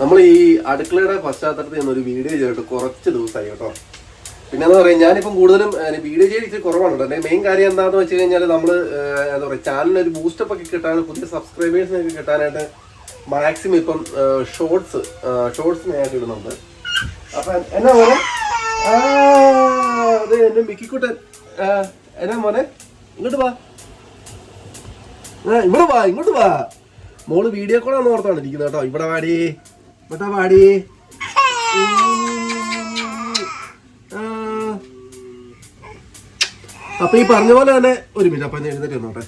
നമ്മൾ ഈ അടുക്കളയുടെ പശ്ചാത്തലത്തിൽ നിന്ന് ഒരു വീഡിയോ ചെയ്തിട്ട് കുറച്ച് ദിവസമായി കേട്ടോ. പിന്നെ എന്താ പറയുക ഞാനിപ്പം കൂടുതലും വീഡിയോ ചെയ്ത് ഇച്ചിരി കുറവാണ് കേട്ടോ എന്റെ മെയിൻ കാര്യം എന്താണെന്ന് വെച്ച് കഴിഞ്ഞാൽ നമ്മൾ എന്താ പറയുക ചാനലിന് ഒരു ബൂസ്റ്റപ്പ് ഒക്കെ കിട്ടാൻ പുതിയ സബ്സ്ക്രൈബേഴ്സിനൊക്കെ കിട്ടാനായിട്ട് മാക്സിമം ഇപ്പം ഷോർട്സ് ഷോർട്സ് ഞാൻ ഇടുന്നുണ്ട്. അപ്പം എന്നാ മോനെ? അതെ എന്റെ മിക്കിക്കുട്ടൻ. എന്നാ മോനെ? ഇങ്ങോട്ട് വാ. ഇങ്ങോട്ട് വാ ഇങ്ങോട്ട് വാ. മോൾ വീഡിയോ കോളാന്ന് ഓർത്താണ് ഇരിക്കുന്നത് കേട്ടോ. ഇവിടെ വാടി വാടി ആ. അപ്പൊ ഈ പറഞ്ഞ പോലെ തന്നെ ഒരു മിനിറ്റ് അപ്പൊ എഴുന്നേറ്റ് വന്നോട്ടെ.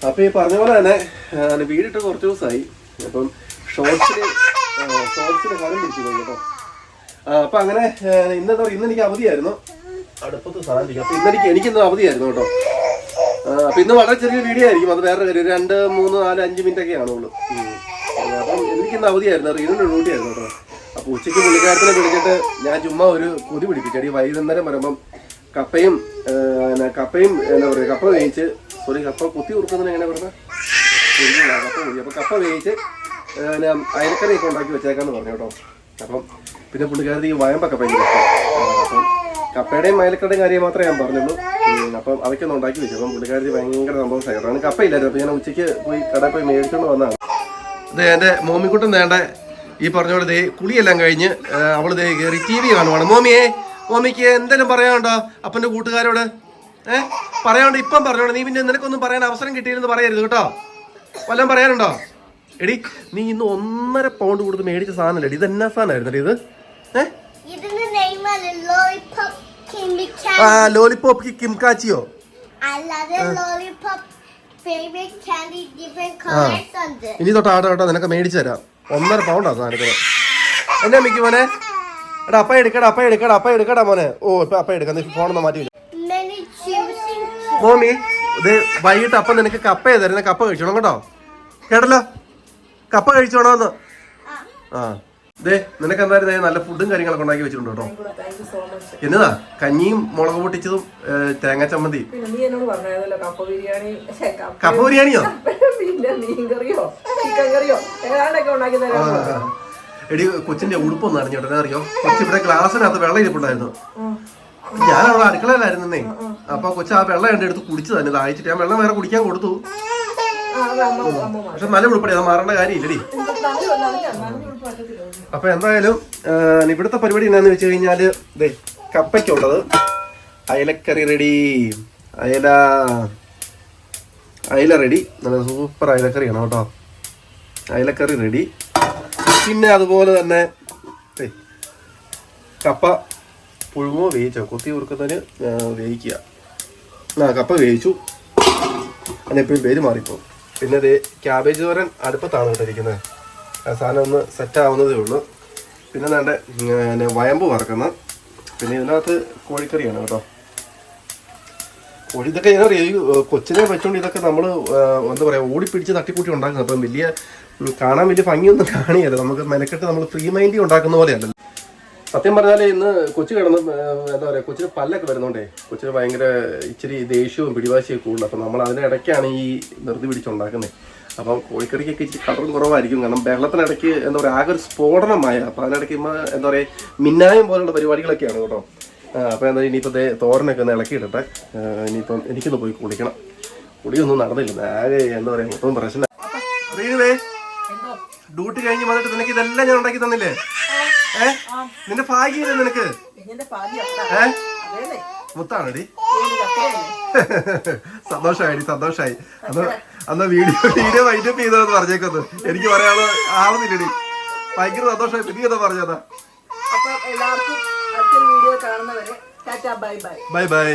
അപ്പൊ ഈ പറഞ്ഞ പോലെ തന്നെ വീടിട്ട് കുറച്ച് ദിവസമായി അപ്പം ഷോർട്സിന് ഷോർട്സിന് കാലം പിടിച്ചു പോയി കേട്ടോ. അപ്പൊ അങ്ങനെ ഇന്നെന്താ ഇന്ന് എനിക്ക് അവധിയായിരുന്നു. അടുപ്പത്ത് സാധനം അപ്പൊ ഇന്നെനിക്ക് എനിക്കിന്ന് അവധിയായിരുന്നു കേട്ടോ. അപ്പൊ ഇന്ന് വളരെ ചെറിയ വീഡിയോ ആയിരിക്കും. അത് വേറെ കാര്യം രണ്ട് മൂന്ന് നാല് അഞ്ച് മിനിറ്റ് ഒക്കെ കാണുള്ളൂ ഉം. അപ്പം എനിക്കിന്ന് അവധിയായിരുന്നു. റീനിന്റെ ഡ്യൂട്ടി ആയിരുന്നു കേട്ടോ. അപ്പോൾ ഉച്ചയ്ക്ക് പുള്ളിക്കാരത്തിനെ വിളിച്ചിട്ട് ഞാൻ ചുമ്മാ ഒരു കൊതി പിടിപ്പിച്ചടി വൈകുന്നേരം വരുമ്പം കപ്പയും കപ്പയും എന്താ പറയുക കപ്പ വേവിച്ച് സോറി കപ്പ കുത്തി കൊടുക്കുന്നതിന് എങ്ങനെ പറഞ്ഞാൽ കപ്പ കൂടി അപ്പോൾ കപ്പ വേവിച്ച് പിന്നെ അയലക്കറിയൊക്കെ ഉണ്ടാക്കി വെച്ചേക്കാന്ന് പറഞ്ഞു കേട്ടോ. അപ്പം പിന്നെ പുള്ളിക്കാരത്തി ഈ വയമ്പൊക്കെ ഭയങ്കര അപ്പം കപ്പയുടെയും അയലക്കടയും കാര്യം മാത്രമേ ഞാൻ പറഞ്ഞുള്ളൂ. അപ്പം അതൊക്കെ ഒന്ന് ഉണ്ടാക്കി വെച്ചു. അപ്പം പുള്ളിക്കാരത്തി ഭയങ്കര സംഭവം സൈഡാണ് കപ്പയില്ലായിരുന്നു. അപ്പം ഞാൻ ഉച്ചയ്ക്ക് പോയി കടയിൽ പോയി മേടിച്ചുകൊണ്ട് വന്നതാണ്. ഇത് എന്റെ മോമിക്കുട്ടൻ വേണ്ട ഈ പറഞ്ഞ പോലെ ദേ കുളിയെല്ലാം കഴിഞ്ഞ് അവൾ ദേ കയറി ടി വി കാണുവാണ്. മോമിയെ മോമിക്ക് എന്തെങ്കിലും പറയാനുണ്ടോ അപ്പന്റെ കൂട്ടുകാരോട്? ഏഹ് പറയാനുണ്ടോ ഇപ്പം പറഞ്ഞോണ്ട് നീ പിന്നെ നിനക്കൊന്നും പറയാൻ അവസരം കിട്ടിയില്ലെന്ന് പറയരുത് കേട്ടോ. വല്ലതും പറയാനുണ്ടോ? എടി നീ ഇന്ന് ഒന്നര പൗണ്ട് കൊടുത്ത് മേടിച്ച സാധനമല്ലേ ഇത് എന്നാ സാധനമായിരുന്നു ഇത്? ഏഹ് ലോലിപോപ്പ് ആ ലോലിപോപ്പ് കിംകാച്ചിയോ അല്ലാതെ ലോലിപോപ്പ് ഇനി തൊട്ട് ആട്ടോ കേട്ടോ നിനക്ക് മേടിച്ചു തരാം. ഒന്നര പൗണ്ടാ സാധനത്തിന്. എന്നാ മിക്കി മോനെ? എടാ അപ്പ എടുക്കടാ അപ്പ എടുക്കടാ അപ്പ എടുക്കടാ മോനെ. ഓ ഇപ്പൊ അപ്പ എടുക്കാം നീ ഫോണൊന്നും മാറ്റി മോമി ഇത് വൈകിട്ട് അപ്പം നിനക്ക് കപ്പ തരുന്ന കപ്പ കഴിച്ചോണം കേട്ടോ. കേട്ടല്ലോ? കപ്പ കഴിച്ചോണോന്ന്? ആ. ദേ നിനക്ക് എന്തായാലും നല്ല ഫുഡും കാര്യങ്ങളൊക്കെ ഉണ്ടാക്കി വെച്ചിട്ടുണ്ട് കേട്ടോ. എന്നതാ? കഞ്ഞിയും മുളക് പൊട്ടിച്ചതും തേങ്ങ ചമ്മന്തി. കപ്പ ബിരിയാണിയോ? എടി കൊച്ചിന്റെ ഉടുപ്പൊന്നും അറിഞ്ഞോട്ടെ അറിയോ? കൊച്ചി ഇവിടെ ഗ്ലാസ്സിനകത്ത് വെള്ളം ഇരിപ്പുണ്ടായിരുന്നു. ഞാൻ അവിടെ അടുക്കളയിലായിരുന്നേ അപ്പൊ കൊച്ചു ആ വെള്ളം എന്റെ അടുത്ത് കുടിച്ചു തന്നെ ദാഹിച്ചിട്ട് ഞാൻ വെള്ളം വേറെ കുടിക്കാൻ കൊടുത്തു. പക്ഷെ നല്ല ഉടുപ്പടി അത് മാറേണ്ട കാര്യമില്ലടി. അപ്പൊ എന്തായാലും ഇവിടുത്തെ പരിപാടി എന്താന്ന് വെച്ച് കഴിഞ്ഞാൽ കപ്പയ്ക്കുള്ളത്. അയലക്കറി റെഡി അയല അയല റെഡി നല്ല സൂപ്പർ അയലക്കറിയാണ് കേട്ടോ. അയലക്കറി റെഡി പിന്നെ അതുപോലെ തന്നെ കപ്പ പുഴുങ്ങോ വേവിച്ചോ? കൊത്തി കുറുക്കുന്നതിന് ആ, വേവിക്കുക. ആ കപ്പ വേവിച്ചു. അതിനെപ്പോഴും പേര് മാറിപ്പോ പിന്നെ ക്യാബേജ് തോരൻ അടുപ്പത്താണ് കേട്ടോ ഇരിക്കുന്നത്. ആ സാധനം ഒന്ന് സെറ്റ് ആവുന്നതേ ഉള്ളൂ. പിന്നെ വേണ്ട വയമ്പ് വറക്കുന്ന പിന്നെ ഇതിനകത്ത് കോഴിക്കറിയാണ് കേട്ടോ. കോഴി ഇതൊക്കെ ഞാൻ ഈ കൊച്ചിനെ വെച്ചുകൊണ്ട് ഇതൊക്കെ നമ്മൾ എന്താ പറയുക ഓടിപ്പിടിച്ച് തട്ടിക്കൂട്ടി ഉണ്ടാക്കുന്നത്. അപ്പം വലിയ കാണാൻ വലിയ ഭംഗിയൊന്നും കാണിയല്ല നമുക്ക് മെനക്കെട്ട് നമ്മൾ ഫ്രീ മൈൻഡി ഉണ്ടാക്കുന്ന പോലെയല്ല സത്യം പറഞ്ഞാൽ ഇന്ന് കൊച്ചു കിടന്ന് എന്താ പറയുക കൊച്ചിന് പല്ലൊക്കെ വരുന്നോണ്ടേ കൊച്ചിന് ഭയങ്കര ഇച്ചിരി ദേഷ്യവും പിടിവാശിയൊക്കെ കൂടുതൽ അപ്പം നമ്മൾ അതിന്റെ ഇടയ്ക്കാണ് ഈ നിർത്തി പിടിച്ചുണ്ടാക്കുന്നത് അപ്പം കോഴിക്കറിക്കൊക്കെ ഇച്ചിരി കളറും കുറവായിരിക്കും. കാരണം വെള്ളത്തിനിടയ്ക്ക് എന്താ പറയുക ആകെ ഒരു സ്ഫോടനമായ അപ്പം അതിനിടയ്ക്ക് ഇമ്മ എന്താ പറയുക മിന്നായം പോലുള്ള പരിപാടികളൊക്കെയാണ് കേട്ടോ. അപ്പോൾ അപ്പം എന്താ ഇനിയിപ്പോൾ തോരനൊക്കെ ഒന്ന് ഇളക്കിയിട്ടെ ഇനിയിപ്പം എനിക്കൊന്ന് പോയി കുളിക്കണം. കുളിയൊന്നും നടന്നില്ല. ആകെ എന്താ പറയുക മൊത്തം പ്രശ്നം. എന്തോ ഡ്യൂട്ടി കഴിഞ്ഞ് വന്നിട്ട് നിനക്ക് ഇതെല്ലാം ഞാൻ ഉണ്ടാക്കി തന്നില്ലേ? ഏ? നിന്റെ ഭാഗ്യമില്ല നിനക്ക്? ഏ? മുത്താണടി? സന്തോഷമായി സന്തോഷമായി അന്ന് അന്ന് വീഡിയോ വീഡിയോ വൈൻഡപ്പ് ചെയ്തതെന്ന് പറഞ്ഞേക്കത് എനിക്ക് പറയാതെ ആവുന്നില്ലടി. ഭയങ്കര സന്തോഷമായി പിന്നെ എന്താ പറഞ്ഞതാ എല്ലാവർക്കും വീഡിയോ കാണുന്നവരെ ബൈ ബൈ.